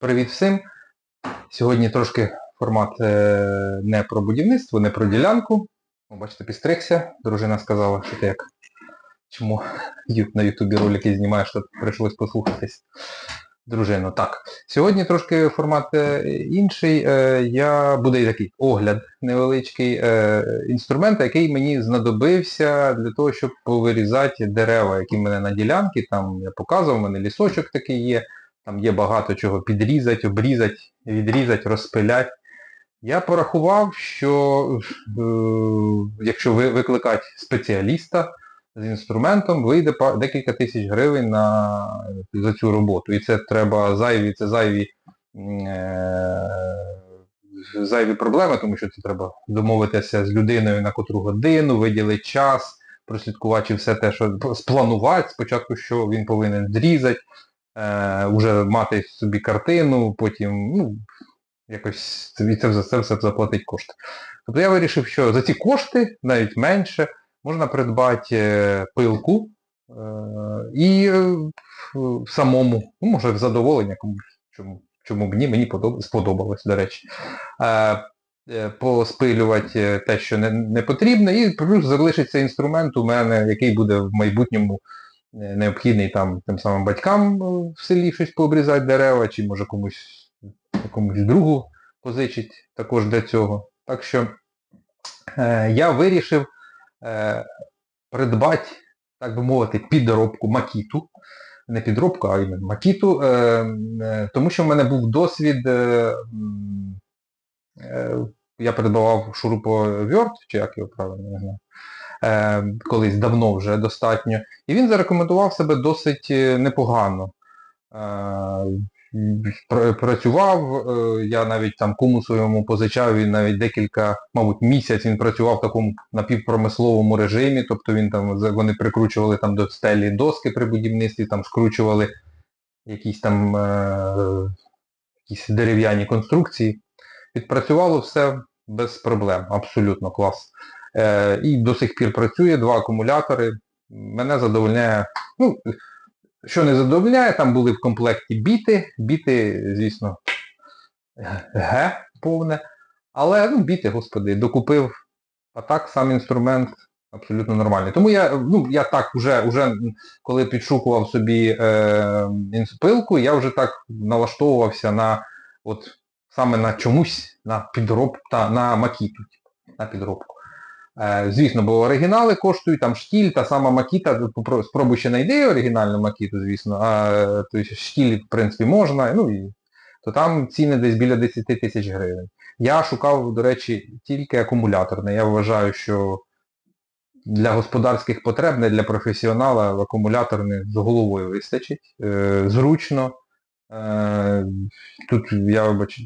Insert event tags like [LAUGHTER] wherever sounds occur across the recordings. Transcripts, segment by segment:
Привіт всім! Сьогодні трошки формат е, не про будівництво, не про ділянку. Бачите, підстригся. Дружина сказала, що ти як чому на Ютубі ролики знімаєш, то прийшлось послухатись дружину. Так, сьогодні трошки формат е, інший. Е, я буде такий огляд невеличкий інструмента, який мені знадобився для того, щоб повирізати дерева, які в мене на ділянці. Там я показував, у мене лісочок такий є. Там є багато чого підрізати, обрізати, відрізати, розпиляти. Я порахував, що е, якщо ви, викликати спеціаліста з інструментом, вийде декілька тисяч гривень на, за цю роботу. І це треба зайві, це зайві, е, зайві проблеми, тому що це треба домовитися з людиною на котру годину, виділити час, прослідкувати все те, що спланувати спочатку, що він повинен зрізати е, вже мати собі картину, потім, ну, якось і це все, це все заплатить кошти. Тобто я вирішив, що за ці кошти, навіть менше, можна придбати е, пилку е, і е, самому, ну, може, в задоволення комусь, чому, чому б ні, мені подоб- сподобалось, до речі. Е, е, Поспилювати те, що не, не потрібно, і плюс залишиться інструмент у мене, який буде в майбутньому необхідний там тим самим батькам е, в селі щось пообрізати дерева, чи може комусь комусь другу позичить також для цього. Так що е, я вирішив е, придбати, так би мовити, підробку макіту. Не підробку, а іменно макіту, е, е, тому що в мене був досвід, е, е, я придбавав шуруповерт, чи як його правильно не знаю, е, колись давно вже достатньо. І він зарекомендував себе досить е, непогано. Е, Працював, е, я навіть там кому своєму позичав, він навіть декілька, мабуть, місяць він працював в такому напівпромисловому режимі, тобто він там, вони прикручували там до стелі доски при будівництві, там скручували якісь там е, якісь дерев'яні конструкції. Відпрацювало все без проблем, абсолютно клас. Е, і до сих пір працює, два акумулятори. Мене задовольняє, ну, що не задовольняє, там були в комплекті біти. Біти, звісно, Г повне. Але ну, біти, господи, докупив. А так сам інструмент абсолютно нормальний. Тому я, ну, я так уже, уже коли підшукував собі е, пилку, я вже так налаштовувався на от саме на чомусь, на підробку, на макіту, типу, на підробку. Е, звісно, бо оригінали коштують, там штіль, та сама макіта, попро- спробуй ще знайди оригінальну макіту, звісно, а то штіль, в принципі, можна, ну і то там ціни десь біля 10 тисяч гривень. Я шукав, до речі, тільки акумуляторне. Я вважаю, що для господарських потреб, не для професіонала, акумуляторне з головою вистачить. Е, зручно. Е, тут я вибач,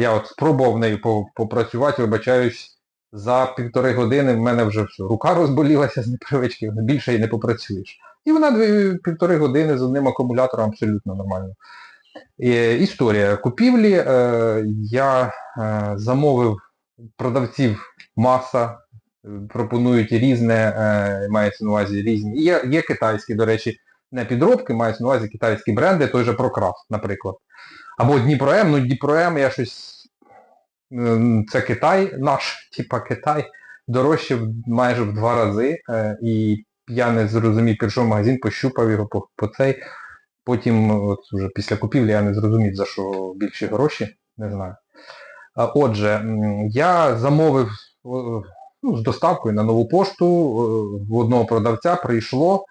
я от спробував нею по- попрацювати, вибачаюсь, за півтори години в мене вже все, рука розболілася з непривички, більше і не попрацюєш. І вона дві, півтори години з одним акумулятором абсолютно нормально. Історія купівлі. Е, я е, замовив продавців маса, пропонують різне, е, мається на увазі різні. Є, є китайські, до речі, не підробки, мається на увазі китайські бренди, той же Procraft, наприклад. Або Дніпро М, ну Дніпро М я щось. Це Китай наш, типа Китай, дорожче майже в два рази. е, І я не зрозумів, пішов в магазин, пощупав його по, по цей. Потім, от вже після купівлі я не зрозумів, за що більші гроші, не знаю. Отже, я замовив ну, з доставкою на нову пошту в одного продавця прийшло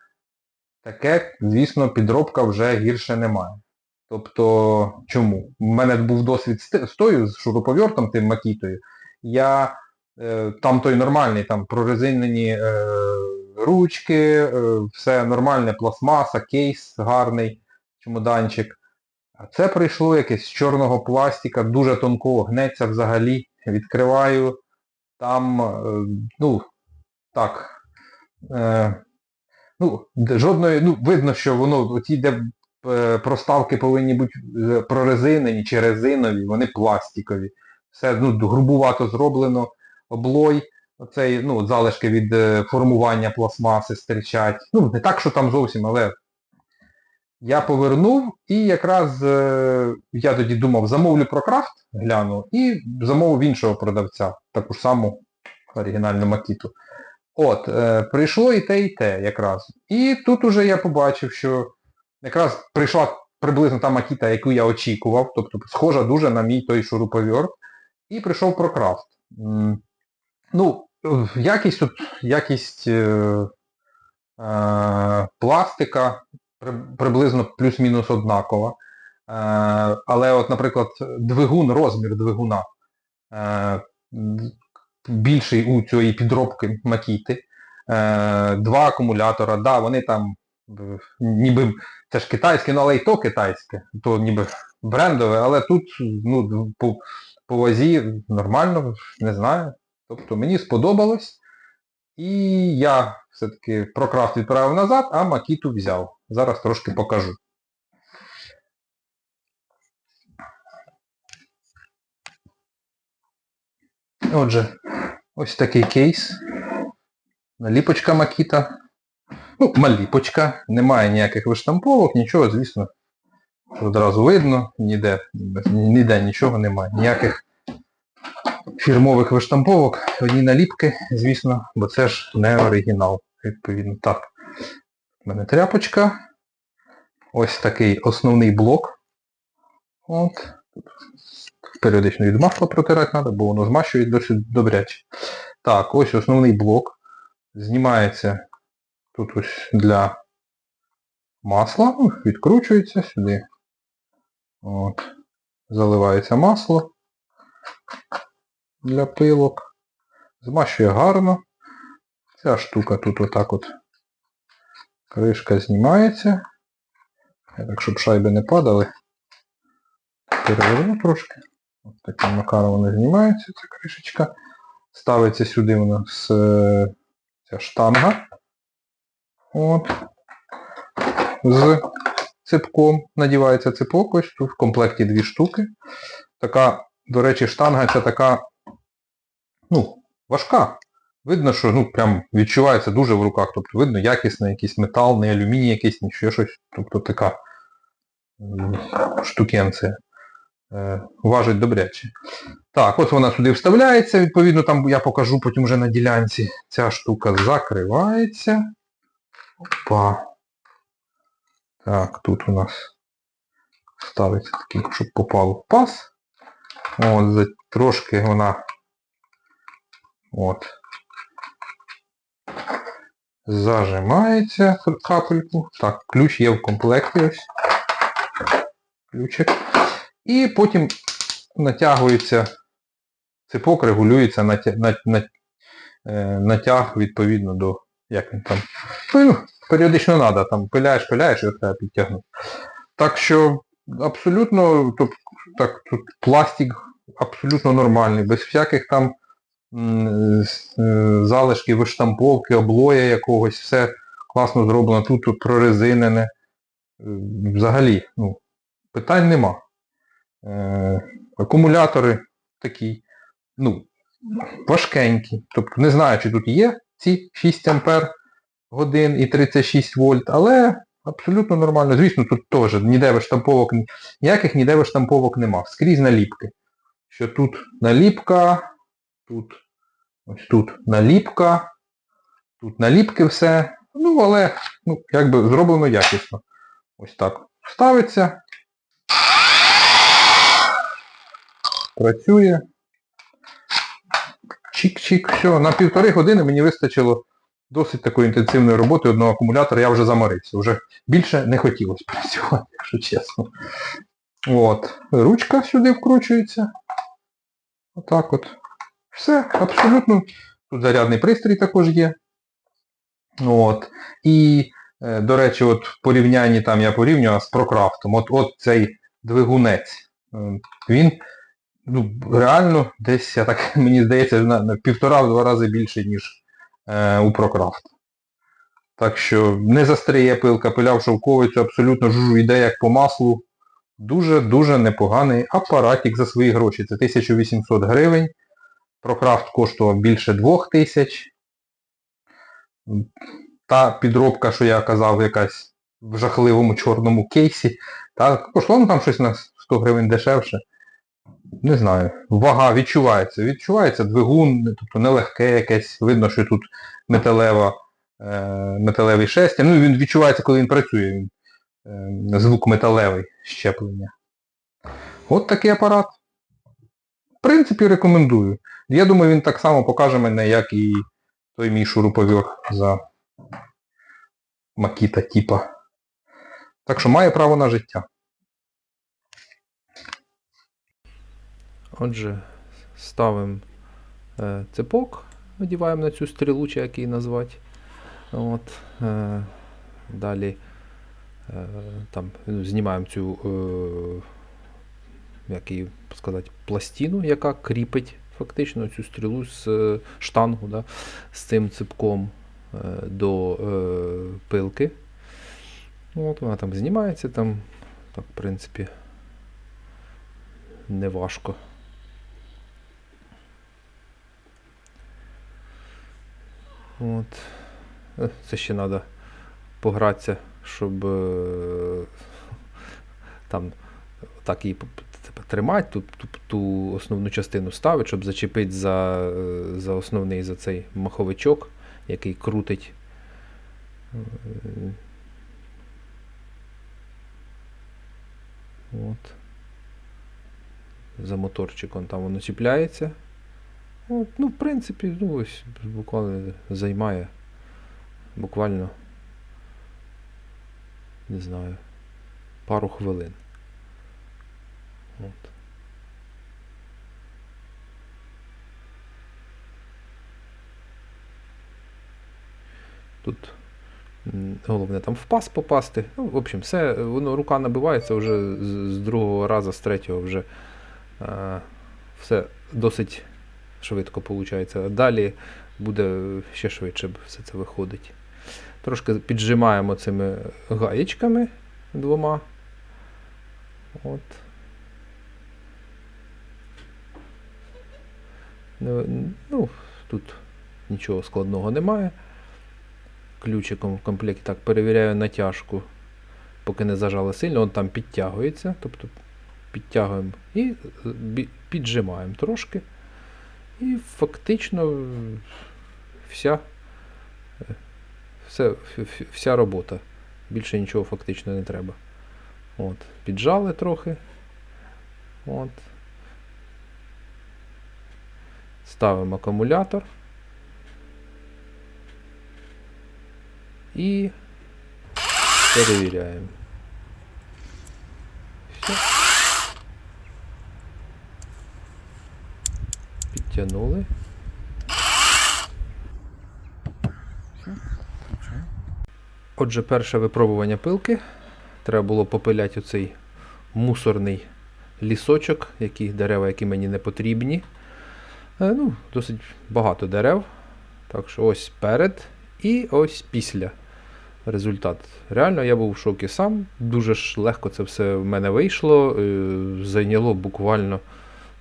таке, звісно, підробка вже гірше немає. Тобто, чому? У мене був досвід з тою, з шуруповертом, тим макітою. Я е, там той нормальний, там прорезинені е, ручки, е, все нормальне, пластмаса, кейс гарний, чемоданчик. А це прийшло якесь з чорного пластика, дуже тонкого, гнеться взагалі. Відкриваю. Там, е, ну, так. Е, ну, жодної, ну, видно, що воно, оті, де проставки повинні бути е, прорезинені чи резинові, вони пластикові. Все ну, грубувато зроблено, облой, оцей, ну, залишки від е, формування пластмаси стирчать. Ну, не так, що там зовсім, але Я повернув і якраз е, я тоді думав, замовлю про крафт, гляну, і замовив іншого продавця, таку ж саму оригінальну макіту. От, е, прийшло і те, і те якраз. І тут уже я побачив, що якраз прийшла приблизно та макіта, яку я очікував, тобто схожа дуже на мій той шуруповерт, і прийшов про крафт. М, Ну, якість тут, якість е, е, пластика при- приблизно плюс-мінус однакова. Е, але от, наприклад, двигун, розмір двигуна е, більший у цієї підробки макіти. Е, два акумулятора, да, вони там ніби це ж китайське, ну але і то китайське, то ніби брендове, але тут ну, по, по вазі нормально, не знаю. Тобто мені сподобалось. І я все-таки прокрафт відправив назад, а макіту взяв. Зараз трошки покажу. Отже, ось такий кейс. Наліпочка макіта. Ну, маліпочка. Немає ніяких виштамповок, нічого, звісно, одразу видно, ніде, ніде нічого немає. Ніяких фірмових виштамповок, одні наліпки, звісно, бо це ж не оригінал, відповідно. Так. У мене тряпочка. Ось такий основний блок. От. Періодично від масла протирати треба, бо воно змащує досить добряче. Так, ось основний блок. Знімається тут ось для масла, відкручується сюди. От. Заливається масло для пилок. Змащує гарно. Ця штука тут отак от кришка знімається. Так, щоб шайби не падали. Переверну трошки. Ось таким макаром вона знімається, ця кришечка. Ставиться сюди у нас е, ця штанга. От. З ципком. Надівається ципок, ось тут в комплекті дві штуки. Така, до речі, штанга ця така, ну, важка. Видно, що ну, прям відчувається дуже в руках. Тобто видно якісний якийсь метал, не алюміній якийсь, ні ще щось. Тобто така штукенція. Е, важить добряче. Так, от вона сюди вставляється, відповідно, там я покажу потім вже на ділянці. Ця штука закривається. Опа. Так, тут у нас ставиться такий, щоб попало в пас. От, трошки вона от, зажимається капельку. Так, ключ є в комплекті ось. Ключик. І потім натягується ципок, регулюється на, на, е, натяг відповідно до як він там. Ну, періодично треба, там пиляєш, пиляєш, його треба підтягнути. Так що абсолютно тобто, так, тут пластик абсолютно нормальний, без всяких там е, залишків виштамповки, облоя якогось, все класно зроблено, тут, тут прорезинене. Е, Взагалі, ну, питань нема. Е, акумулятори такі, ну, важкенькі. Тобто не знаю, чи тут є ці 6 ампер годин і 36 вольт, але абсолютно нормально. Звісно, тут теж ніде виштамповок, ніяких ніде виштамповок нема. Скрізь наліпки. Що тут наліпка, тут ось тут наліпка, тут наліпки все. Ну, але, ну, якби зроблено якісно. Ось так. Ставиться. Працює. Чик-чик, все. На півтори години мені вистачило досить такої інтенсивної роботи одного акумулятора, я вже заморився. Вже більше не хотілося працювати, якщо чесно. От. Ручка сюди вкручується. Отак от. Все, абсолютно. Тут зарядний пристрій також є. От. І, е, до речі, от в порівнянні там я порівнював з Прокрафтом. От, от цей двигунець. Він ну, реально десь, я так, [LAUGHS] мені здається, на, на півтора-два рази більше, ніж е, у Прокрафт. Так що не застряє пилка, пиляв шовковицю, абсолютно жужу, йде як по маслу. Дуже-дуже непоганий апаратик за свої гроші. Це 1800 гривень. Прокрафт коштував більше 2000. Та підробка, що я казав, якась в жахливому чорному кейсі. Пошло ну там щось на 100 гривень дешевше. Не знаю. Вага відчувається. Відчувається двигун, тобто нелегке якесь. Видно, що тут металева, е, металевий шестя. Ну він відчувається, коли він працює. Він, е, звук металевий щеплення. От такий апарат. В принципі, рекомендую. Я думаю, він так само покаже мене, як і той мій шуруповер за Макіта типа. Так що має право на життя. Отже, ставимо е, цепок, надіваємо на цю стрілу, чи як її назвати. От, е, далі е, там, ну, знімаємо цю е, як її сказати, пластину, яка кріпить фактично цю стрілу з е, штангу да, з цим цепком е, до е, пилки. От вона там знімається, там, так, в принципі, не От. Е, Це ще треба погратися, щоб е, там так її п- тримати, ту, ту, ту основну частину ставити, щоб зачепити за, е, за основний за цей маховичок, який крутить. От. За моторчиком там воно чіпляється. От, ну, в принципі, ну, ось буквально займає буквально, не знаю, пару хвилин. От. Тут головне там в пас попасти. Ну, в общем, все, воно рука набивається вже з, з другого разу, з третього вже е, все досить швидко виходить. А далі буде ще швидше все це виходить. Трошки піджимаємо цими гаєчками двома. От. Ну, тут нічого складного немає. Ключиком в комплекті так перевіряю натяжку, поки не зажали сильно, он там підтягується. Тобто підтягуємо і піджимаємо трошки. І фактично вся, все, вся робота. Більше нічого фактично не треба. От, піджали трохи. От. Ставимо акумулятор. І перевіряємо. Все. Підтягнули. Отже, перше випробування пилки. Треба було попиляти оцей мусорний лісочок, які дерева, які мені не потрібні. Е, ну, досить багато дерев. Так що ось перед і ось після. Результат. Реально, я був в шокі сам. Дуже ж легко це все в мене вийшло. Е, Зайняло буквально,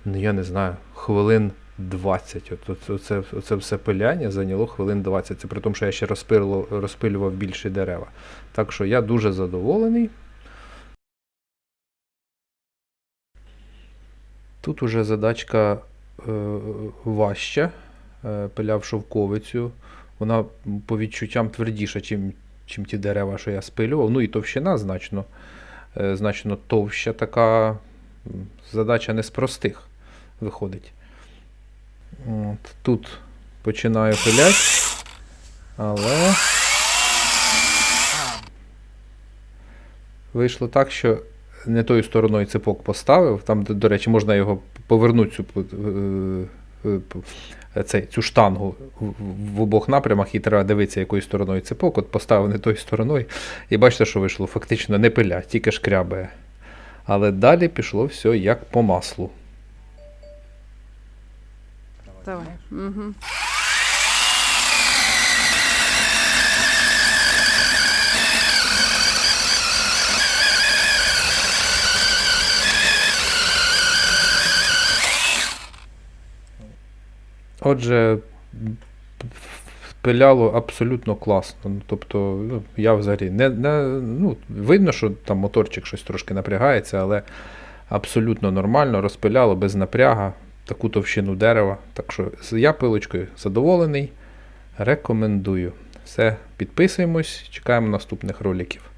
ну я не знаю, хвилин 20. От, от, оце, оце все пиляння зайняло хвилин 20. Це при тому, що я ще розпилював, розпилював більші дерева. Так що я дуже задоволений. Тут уже задачка е, важча. Е, пиляв шовковицю. Вона по відчуттям твердіша, чим, чим ті дерева, що я спилював. Ну і товщина значно, е, значно товща така. Задача не з простих виходить. От, тут починаю пиляти, але вийшло так, що не тою стороною цепок поставив. Там, до, речі, можна його повернути цю, е, е, е, цей, цю штангу в обох напрямах і треба дивитися, якою стороною цепок. От поставив не тою стороною. І бачите, що вийшло. Фактично не пиля, тільки шкрябає. Але далі пішло все як по маслу. Давай. Угу. Отже, розпиляло абсолютно класно. Ну, тобто, ну, я взагалі не, не ну, видно, що там моторчик щось трошки напрягається, але абсолютно нормально, розпиляло без напряга таку товщину дерева. Так що я пилочкою задоволений. Рекомендую. Все, підписуємось, чекаємо наступних роликів.